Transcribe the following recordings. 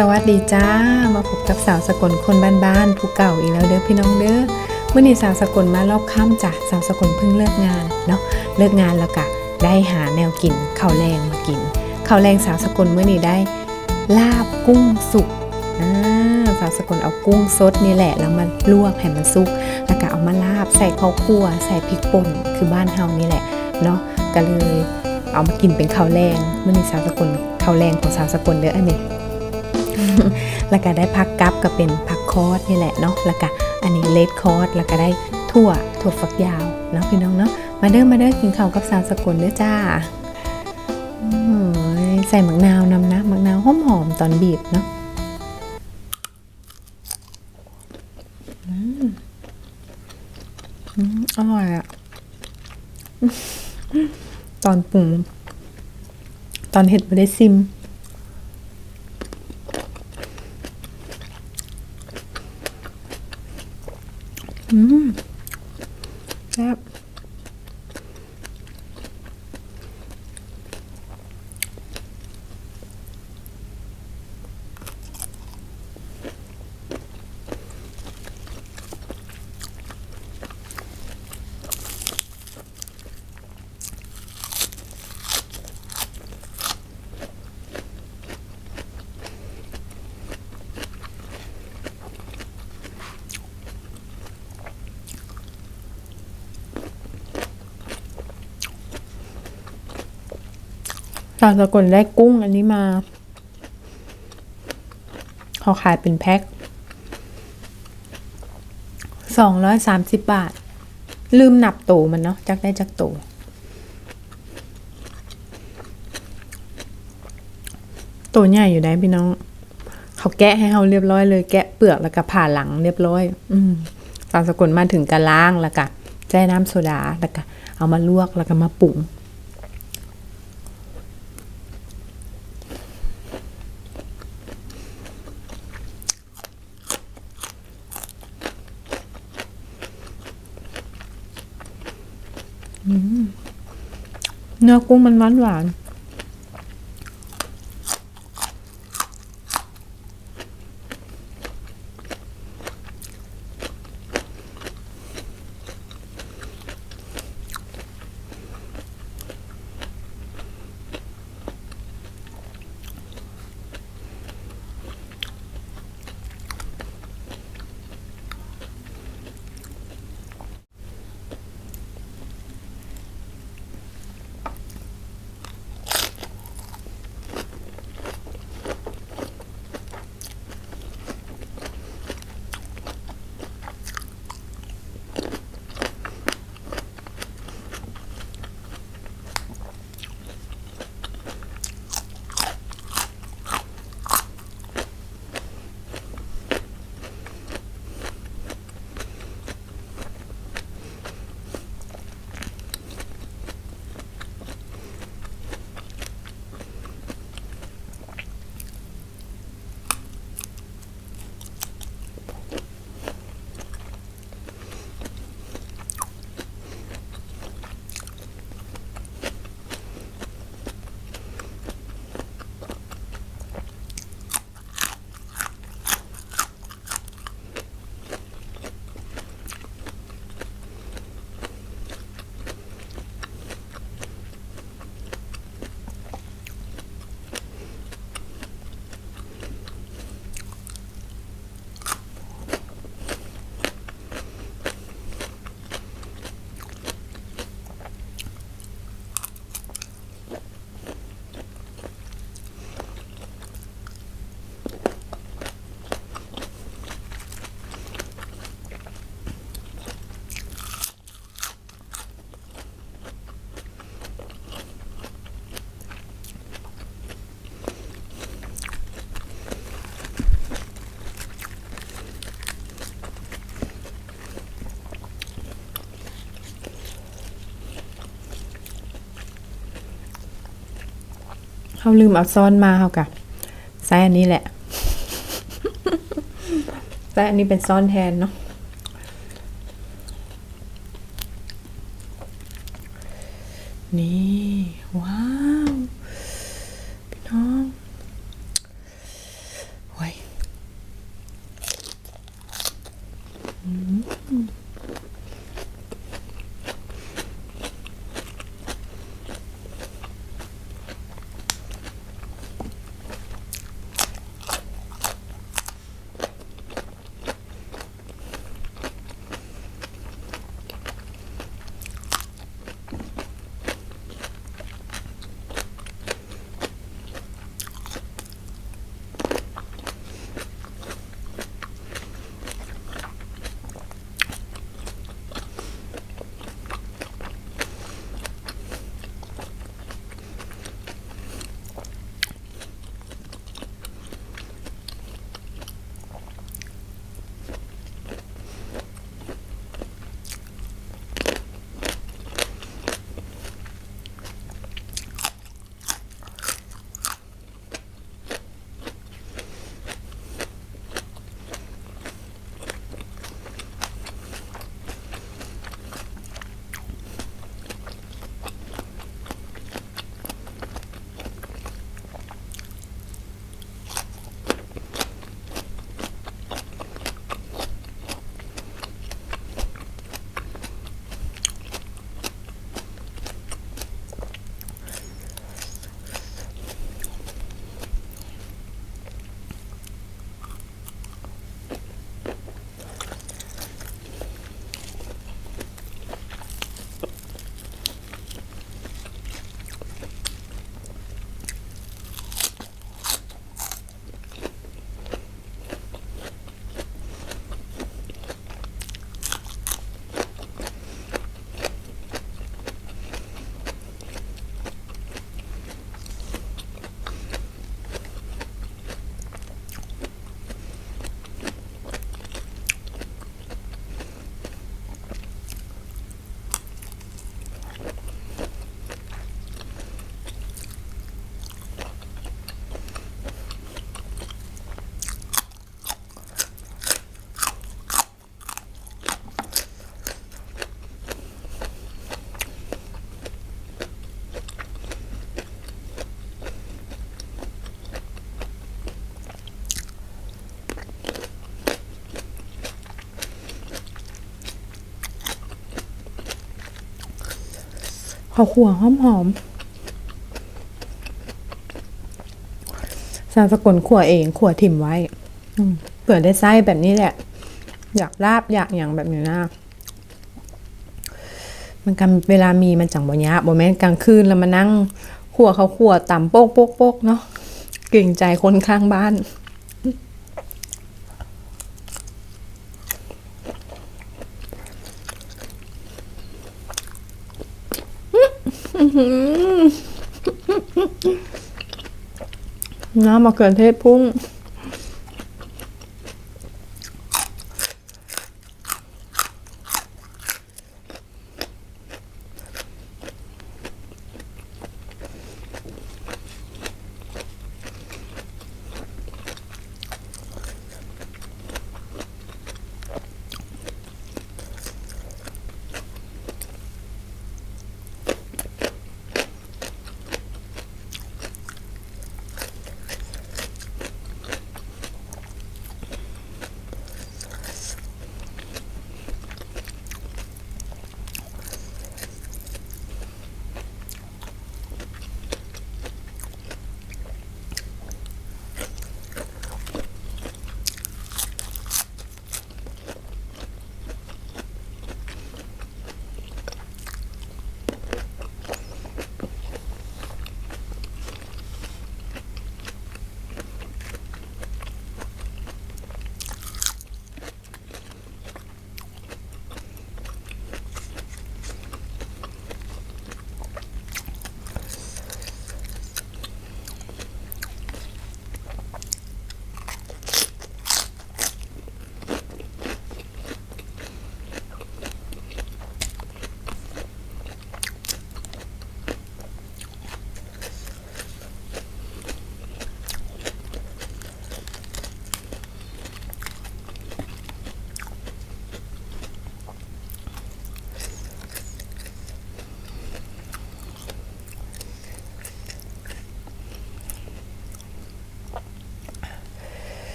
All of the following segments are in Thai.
สวัสดีจ้า มาพบกับสาวสกลคนบ้านๆผู้เก่าอีกแล้วเด้อพี่น้องเด้อเมื่อนี้สาวสกลมารอบค่ำจ้ะสาวสกลเพิ่งเลิกงานเนาะเลิกงานแล้วก็ได้หาแนวกินข้าวแรงมากินข้าวแรงสาวสกลเมื่อนี้ได้ ลาบกุ้งสุกอ่าสาวสกลเอากุ้งสดนี่แหละแล้วมาลวกให้มันสุกแล้วก็เอามาลาบใส่ข้าวคั่วใส่พริกป่นคือบ้านเฮานี่แหละเนาะก็เลยเอามากินเป็นข้าวแรงเมื่อนี้สาวสกลข้าวแรงของสาวสกลเด้ออันนี้ แล้วก็ได้พักกับก็เป็นพักคอร์สนี่แหละเนาะแล้วก็อันนี้เลดคอร์สแล้วก็ได้ถั่วถั่วฝักยาวเนาะพี่น้องเนาะมาเด้อมาเด้อกินข้าวกับสาวสกุลเด้อจ้าใส่มะนาวนำนะมะนาวหอมหอมตอนบีบเนาะอืมอืมอร่อยอะตอนปรุงตอนเห็ดไม่ได้ซิม อืมแซ่บ ตอนสกลได้กุ้งอันนี้มาเขาขายเป็นแพ็คสองร้อยสามสิบบาท ลืมนับโตมันเนาะจักได้จักโตตัวใหญ่อยู่ได้พี่น้อง เขาแกะให้เราเรียบร้อยเลยแกะเปลือกแล้วก็ผ่าหลังเรียบร้อย อืมตอนสกุลมาถึงกะล้างแล้วก็แจ้น้ำโซดาแล้วก็เอามาลวกแล้วก็มาปรุง เนื้อกุ้งมันหวานหวาน เขาลืมเอาซ้อนมาเขากะใส่อันนี้แหละใส่อันนี้เป็นซ้อนแทนเนาะนี่ว้าวพี่น้องโอ้ย ข้าวขั่วหอมหอมๆสาสกุลขั่วเองขั่วถิ่มไว้เผื่อได้ไส้แบบนี้แหละ อยากลาบอยากอย่างแบบนี้นะมันกันเวลามีมันจังบ่ยะบ่แม่นกลางคืนแล้วมานั่งขั่วเขาวขั่วต่ำโป๊กโป๊กโป๊กเนาะเกรงใจคนข้างบ้าน น้ำมะเขือเทศพุ่ง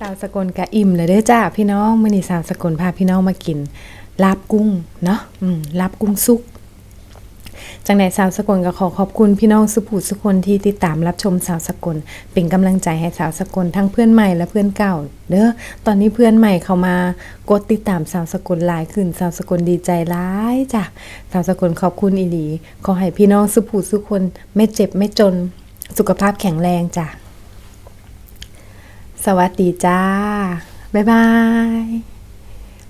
สาวสกลกะอิ่มเลยเด้อจ้าพี่น้องมื้อนี้สาวสกลพาพี่น้องมากิน ลาบกุ้งเนาะลาบกุ้งสุกจังไหนสาวสกลก็ขอขอบคุณพี่น้องสุภูสุคนที่ติดตามรับชมสาวสกลเป็นกำลังใจให้สาวสกลทั้งเพื่อนใหม่และเพื่อนเก่า เด้อตอนนี้เพื่อนใหม่เข้ามากดติดตามสาวสกลหลายขึ้นสาวสกลดีใจร้ายจ้ะสาวสกลขอบคุณอีหลี ขอให้พี่น้องสุภูสุคนไม่เจ็บไม่จน สุขภาพแข็งแรงจ้ะ สวัสดีจ้า บ๊ายบาย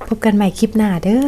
พบกันใหม่คลิปหน้าเด้อ